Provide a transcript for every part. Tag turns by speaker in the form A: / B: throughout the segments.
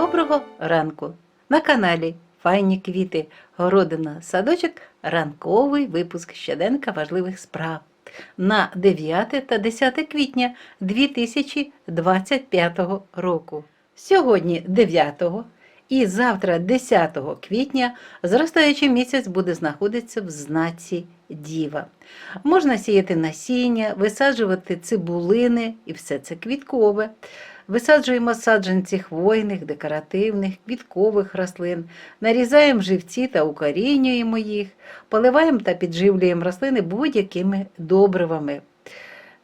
A: Доброго ранку! На каналі Файні квіти, городина, садочок, ранковий випуск щоденка важливих справ на 9 та 10 квітня 2025 року. Сьогодні 9 і завтра 10 квітня зростаючий місяць буде знаходитися в знаці Діва. Можна сіяти насіння, висаджувати цибулини і все це квіткове. Висаджуємо саджанці хвойних, декоративних, квіткових рослин, нарізаємо живці та укорінюємо їх, поливаємо та підживлюємо рослини будь-якими добривами.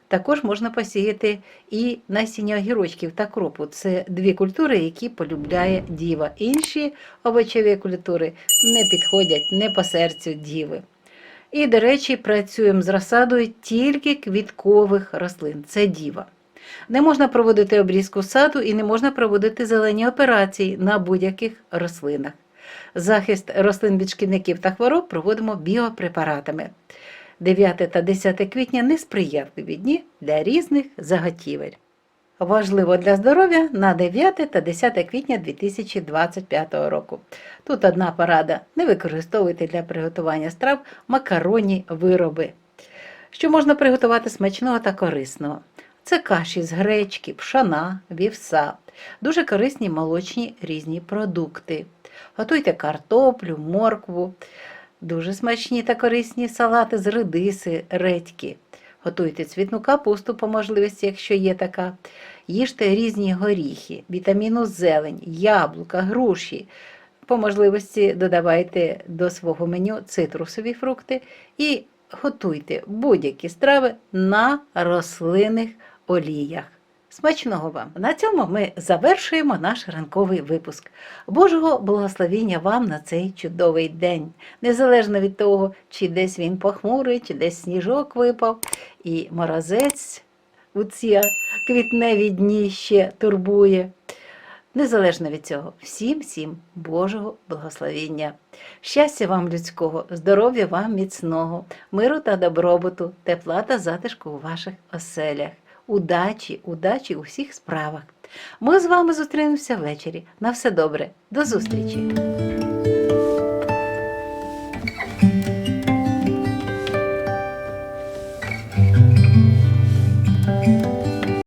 A: Також можна посіяти і насіння огірочків та кропу. Це дві культури, які полюбляє діва. Інші овочеві культури не підходять не по серцю діви. І, до речі, працюємо з розсадою тільки квіткових рослин. Це діва. Не можна проводити обрізку саду і не можна проводити зелені операції на будь-яких рослинах. Захист рослин від шкідників та хвороб проводимо біопрепаратами. 9 та 10 квітня несприятливі дні для різних заготівель. Важливо для здоров'я на 9 та 10 квітня 2025 року. Тут одна порада: не використовуйте для приготування страв макаронні вироби. Що можна приготувати смачного та корисного? Це каші з гречки, пшона, вівса, дуже корисні молочні різні продукти. Готуйте картоплю, моркву, дуже смачні та корисні салати з редиси, редьки. Готуйте цвітну капусту по можливості, якщо є така. Їжте різні горіхи, вітаміну зелень, яблука, груші. По можливості додавайте до свого меню цитрусові фрукти і готуйте будь-які страви на рослинних оліях. Смачного вам! На цьому ми завершуємо наш ранковий випуск. Божого благословіння вам на цей чудовий день, незалежно від того, чи десь він похмурий, чи десь сніжок випав, і морозець у ці квітневі дні ще турбує. Незалежно від цього, всім всім Божого благословіння. Щастя вам людського, здоров'я вам міцного, миру та добробуту, тепла та затишку у ваших оселях. Удачі, удачі у всіх справах. Ми з вами зустрінемося ввечері. На все добре. До зустрічі!